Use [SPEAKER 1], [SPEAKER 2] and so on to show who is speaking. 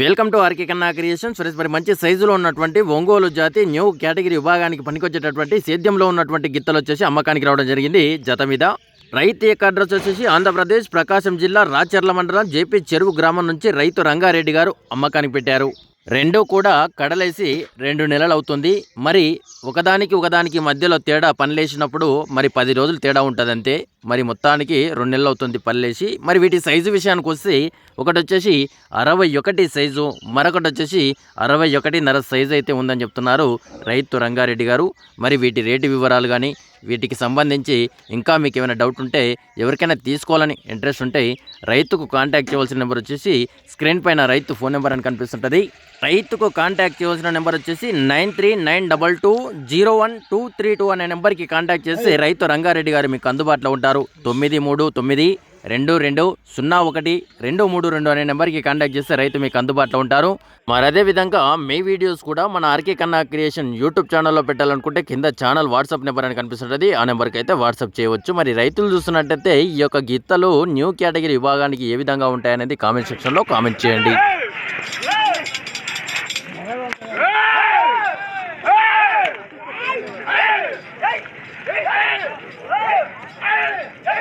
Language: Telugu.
[SPEAKER 1] Welcome to RK Kanna creation Suresh మరి మంచి సైజులో ఉన్నటువంటి ఒంగోలు జాతి న్యూ కేటగిరీ విభాగానికి పనికొచ్చేటటువంటి సేద్యంలో ఉన్నటువంటి గిత్తలు వచ్చేసి అమ్మకానికి రావడం జరిగింది. జత మీద రైతు యొక్క అడ్రస్ వచ్చేసి ఆంధ్రప్రదేశ్ ప్రకాశం జిల్లా రాచర్ల మండలం జేపీ చెరువు గ్రామం నుంచి రైతు రంగారెడ్డి గారు అమ్మకానికి పెట్టారు. రెండూ కూడా కడలేసి రెండు నెలలు అవుతుంది మరి ఒకదానికి ఒకదానికి మధ్యలో తేడా పనిలేసినప్పుడు మరి పది రోజులు తేడా ఉంటుంది అంతే మరి మొత్తానికి రెండు నెలలు అవుతుంది పనిలేసి. మరి వీటి సైజు విషయానికి వస్తే ఒకటి వచ్చేసి అరవై ఒకటి సైజు మరొకటి వచ్చేసి అరవై ఒకటిన్నర సైజు అయితే ఉందని చెప్తున్నారు రైతు రంగారెడ్డి గారు. మరి వీటి రేటు వివరాలు కానీ వీటికి సంబంధించి ఇంకా మీకు ఏమైనా డౌట్ ఉంటే ఎవరికైనా తీసుకోవాలని ఇంట్రెస్ట్ ఉంటే రైతుకు కాంటాక్ట్ చేయవలసిన నెంబర్ వచ్చేసి స్క్రీన్ పైన రైతు ఫోన్ నెంబర్ అని కనిపిస్తుంటుంది. రైతుకు కాంటాక్ట్ చేయవలసిన నెంబర్ వచ్చేసి nine three nine double two zero one two three two అనే నెంబర్కి కాంటాక్ట్ చేసి రైతు రంగారెడ్డి గారు మీకు అందుబాటులో ఉంటారు. తొమ్మిది మూడు తొమ్మిది రెండు రెండు సున్నా ఒకటి రెండు మూడు రెండు అనే నెంబర్కి కాంటాక్ట్ చేస్తే రైతు మీకు అందుబాటులో ఉంటారు మరి అదే విధంగా మీ వీడియోస్ కూడా మన ఆర్కే కన్నా క్రియేషన్ యూట్యూబ్ ఛానల్లో పెట్టాలనుకుంటే కింద ఛానల్ వాట్సాప్ నెంబర్ అని కనిపిస్తుంటుంది ఆ నెంబర్కి అయితే వాట్సాప్ చేయవచ్చు మరి రైతులు చూస్తున్నట్టయితే ఈ యొక్క గీతలు న్యూ కేటగిరీ విభాగానికి ఏ విధంగా ఉంటాయనేది కామెంట్ సెక్షన్లో కామెంట్ చేయండి
[SPEAKER 2] Hey!